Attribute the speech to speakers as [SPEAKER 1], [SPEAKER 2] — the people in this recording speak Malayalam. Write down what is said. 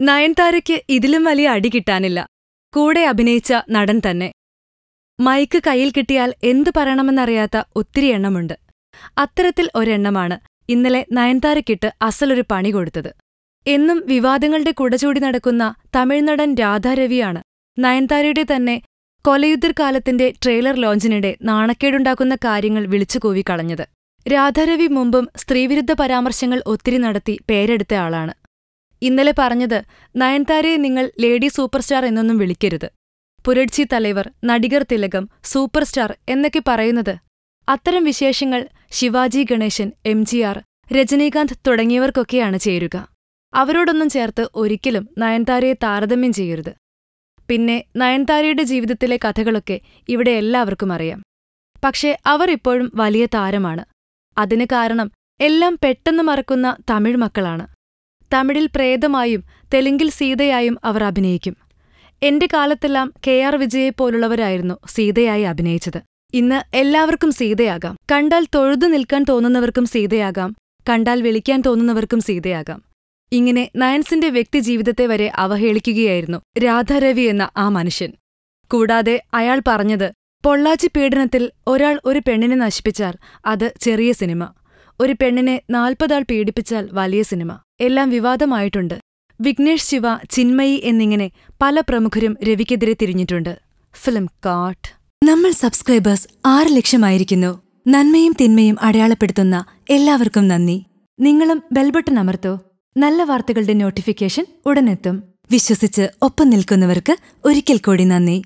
[SPEAKER 1] നയൻതാരയ്ക്ക് ഇതിലും വലിയ അടി കിട്ടാനില്ല. കൂടെ അഭിനയിച്ച നടൻ തന്നെ. മൈക്ക് കയ്യിൽ കിട്ടിയാൽ എന്തു പറയണമെന്നറിയാത്ത ഒത്തിരി എണ്ണമുണ്ട്. അത്തരത്തിൽ ഒരെണ്ണമാണ് ഇന്നലെ നയൻതാരയ്ക്കിട്ട് അസലൊരു പണി കൊടുത്തത്. എന്നും വിവാദങ്ങളുടെ കുടചൂടി നടക്കുന്ന തമിഴ്നടൻ രാധാരവിയാണ് നയൻതാരയുടെ തന്നെ കൊലയുദ്ധർ കാലത്തിന്റെ ട്രെയിലർ ലോഞ്ചിനിടെ നാണക്കേടുണ്ടാക്കുന്ന കാര്യങ്ങൾ വിളിച്ചുകൂവിക്കളഞ്ഞത് രാധാരവി മുമ്പും സ്ത്രീവിരുദ്ധ പരാമർശങ്ങൾ ഒത്തിരി നടത്തി പേരെടുത്ത ആളാണ്. ഇന്നലെ പറഞ്ഞത് നയൻതാരയെ നിങ്ങൾ ലേഡി സൂപ്പർസ്റ്റാർ എന്നൊന്നും വിളിക്കരുത്. പുരട്ചി തലൈവർ നടികർ തിലകം സൂപ്പർസ്റ്റാർ എന്നൊക്കെ പറയുന്നത്. അത്തരം വിശേഷങ്ങൾ Sivaji Ganesan M G R Rajinikanth തുടങ്ങിയവർക്കൊക്കെയാണ് ചേരുക. അവരോടൊന്നും ചേർത്ത് ഒരിക്കലും നയൻതാരയെ താരതമ്യം ചെയ്യരുത്. പിന്നെ നയൻതാരയുടെ ജീവിതത്തിലെ കഥകളൊക്കെ ഇവിടെ എല്ലാവർക്കും അറിയാം. പക്ഷേ അവർ ഇപ്പോഴും വലിയ താരമാണ്. അതിന് കാരണം എല്ലാം പെട്ടെന്ന് മറക്കുന്ന തമിഴ് മക്കളാണ്. തമിഴിൽ പ്രേതമായും തെലുങ്കിൽ സീതയായും അവർ അഭിനയിക്കും. എന്റെ കാലത്തെല്ലാം കെ ആർ വിജയെപ്പോലുള്ളവരായിരുന്നു സീതയായി അഭിനയിച്ചത്. ഇന്ന് എല്ലാവർക്കും സീതയാകാം. കണ്ടാൽ തൊഴുതു നിൽക്കാൻ തോന്നുന്നവർക്കും സീതയാകാം. കണ്ടാൽ വിളിക്കാൻ തോന്നുന്നവർക്കും സീതയാകാം. ഇങ്ങനെ നയൻസിന്റെ വ്യക്തിജീവിതത്തെ വരെ അവഹേളിക്കുകയായിരുന്നു രാധാരവി എന്ന ആ മനുഷ്യൻ. കൂടാതെ അയാൾ പറഞ്ഞത് പൊള്ളാച്ചി പീഡനത്തിൽ ഒരാൾ ഒരു പെണ്ണിനെ നശിപ്പിച്ചാൽ അത് ചെറിയ സിനിമ. ഒരു പെണ്ണിനെ നാൽപ്പതാൾ പീഡിപ്പിച്ചാൽ വലിയ സിനിമ. എല്ലാം വിവാദമായിട്ടുണ്ട്. വിഘ്നേഷ് ശിവ ചിന്മയി എന്നിങ്ങനെ പല പ്രമുഖരും രവിക്കെതിരെ തിരിഞ്ഞിട്ടുണ്ട്. ഫിലിം കാട്ട് നമ്മൾ സബ്സ്ക്രൈബേഴ്സ് ആറ് ലക്ഷമായിരിക്കുന്നു. നന്മയും തിന്മയും അടയാളപ്പെടുത്തുന്ന എല്ലാവർക്കും നന്ദി. നിങ്ങളും ബെൽബട്ടൺ അമർത്തോ. നല്ല വാർത്തകളുടെ നോട്ടിഫിക്കേഷൻ ഉടനെത്തും. വിശ്വസിച്ച് ഒപ്പം നിൽക്കുന്നവർക്ക് ഒരിക്കൽ കൂടി നന്ദി.